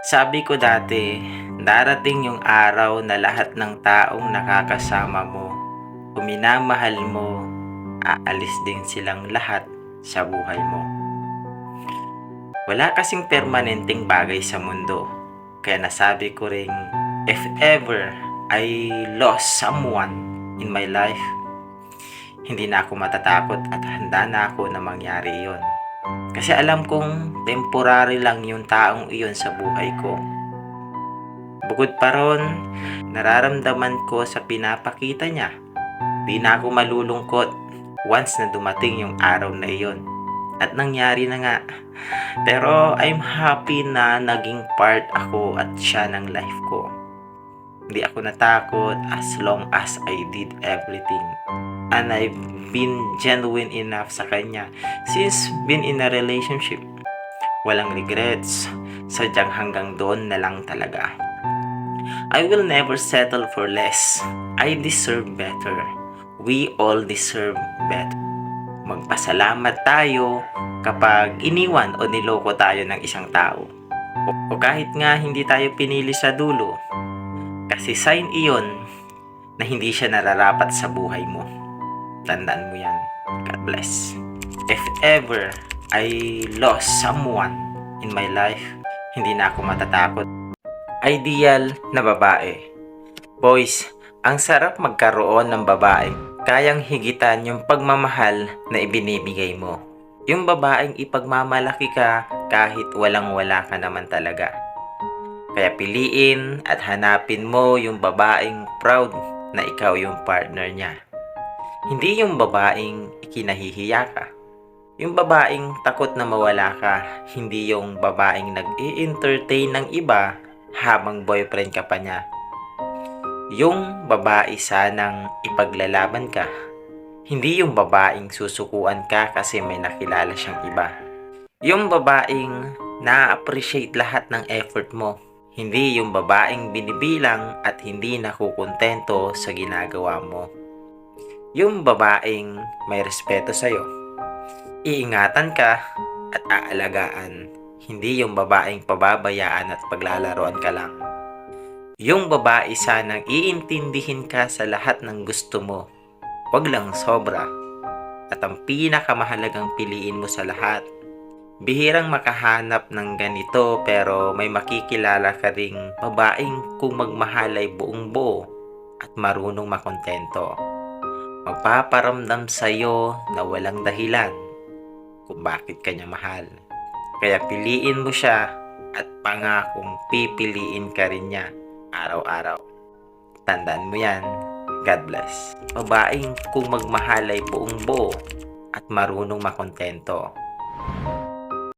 Sabi ko dati, darating yung araw na lahat ng taong nakakasama mo, o minamahal mo, aalis din silang lahat sa buhay mo. Wala kasing permanenteng bagay sa mundo. Kaya nasabi ko ring, if ever I lost someone in my life, hindi na ako matatakot at handa na ako na mangyari yon. Kasi alam kong temporary lang yung taong iyon sa buhay ko. Bukod pa ron, nararamdaman ko sa pinapakita niya. Di na ako malulungkot once na dumating yung araw na iyon. At nangyari na nga. Pero I'm happy na naging part ako at siya ng life ko. Hindi ako natakot as long as I did everything. And I've been genuine enough sa kanya since been in a relationship. Walang regrets. Sadyang hanggang doon na lang talaga. I will never settle for less. I deserve better. We all deserve better. Magpasalamat tayo kapag iniwan o niloko tayo ng isang tao. O, kahit nga hindi tayo pinili sa dulo. Kasi sign iyon na hindi siya nararapat sa buhay mo. Tandaan mo yan. God bless. If ever I lost someone in my life, hindi na ako matatakot. Ideal na babae. Boys, ang sarap magkaroon ng babae. Kayang higitan yung pagmamahal na ibinibigay mo. Yung babaeng ipagmamalaki ka kahit walang-wala ka naman talaga. Kaya piliin at hanapin mo yung babaeng proud na ikaw yung partner niya. Hindi yung babaeng ikinahihiya ka. Yung babaeng takot na mawala ka, hindi yung babaeng nag-i-entertain ng iba habang boyfriend ka pa niya. Yung babae sanang ipaglalaban ka, hindi yung babaeng susukuan ka kasi may nakilala siyang iba. Yung babaeng na-appreciate lahat ng effort mo, hindi yung babaeng binibilang at hindi nakukontento sa ginagawa mo. Yung babaeng may respeto sa'yo. Iingatan ka at aalagaan. Hindi yung babaeng pababayaan at paglalaroan ka lang. Yung babae sanang iintindihin ka sa lahat ng gusto mo. Huwag lang sobra. At ang pinakamahalagang piliin mo sa lahat. Bihirang makahanap ng ganito pero may makikilala ka ring babaeng kung magmahal ay buong buo at marunong makontento. Magpaparamdam sa'yo na walang dahilan kung bakit kanya mahal. Kaya piliin mo siya at pangakong pipiliin ka rin niya araw-araw. Tandaan mo yan. God bless. Babaeng kung magmahal ay buong buo at marunong makontento.